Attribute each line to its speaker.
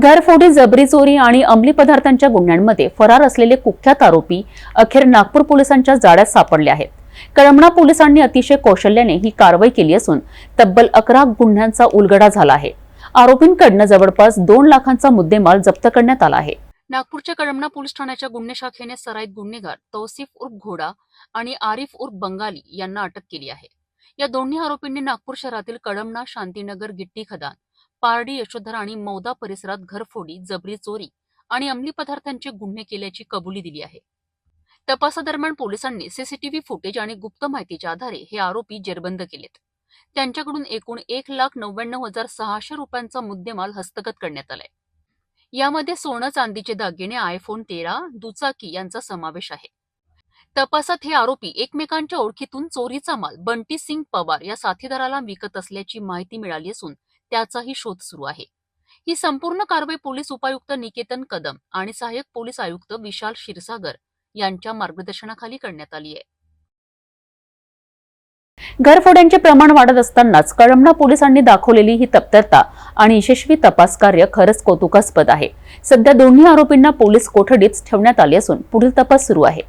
Speaker 1: घरफोडी जबरी चोरी आणि अंमली पदार्थांच्या गुन्ह्यांमध्ये फरार असलेले कुख्यात आरोपी अखेर नागपूर पोलिसांच्या जाळ्यात सापडले आहेत. कळमणा पोलिसांनी अतिशय कौशल्याने ही कारवाई केली असून तब्बल अकरा गुन्ह्यांचा उलगडा झाला आहे. आरोपींकडनं जवळपास दोन लाखांचा मुद्देमाल जप्त करण्यात आला आहे. नागपूरच्या कळमणा पोलीस ठाण्याच्या गुन्हे शाखेने सराईत गुन्हेगार तौसिफ उर्फ घोडा आणि आरिफ उर्फ बंगाली यांना अटक केली आहे. या दोन्ही आरोपींनी नागपूर शहरातील कळमणा शांतीनगर गिट्टी खदान पारडी यशोधर आणि मौदा परिसरात घरफोडी जबरी चोरी आणि अंमली पदार्थांचे गुन्हे केल्याची कबुली दिली आहे. तपासादरम्यान पोलिसांनी सीसीटीव्ही फुटेज आणि गुप्त माहितीच्या आधारे हे आरोपी जेरबंद केलेत. त्यांच्याकडून एकूण एक लाख नव्याण्णव हजार सहाशे रुपयांचा मुद्देमाल हस्तगत करण्यात आलाय. यामध्ये सोनं चांदीचे दागिने आयफोन तेरा दुचाकी यांचा समावेश आहे. तपासात हे आरोपी एकमेकांच्या ओळखीतून चोरीचा माल बंटी सिंग पवार या साथीदाराला विकत असल्याची माहिती मिळाली असून त्याचाही शोध सुरू आहे. ही संपूर्ण कारवाई पोलीस उपायुक्त निकेतन कदम आणि सहाय्यक पोलीस आयुक्त विशाल क्षीरसागर यांच्या मार्गदर्शनाखाली करण्यात आली आहे. घरफोड्यांचे प्रमाण वाढत असतानाच कळमना पोलिसांनी दाखवलेली ही तत्परता आणि यशस्वी तपास कार्य खरंच कौतुकास्पद आहे. सध्या दोन्ही आरोपींना पोलीस कोठडीत ठेवण्यात आले असून पुढील तपास सुरू आहे.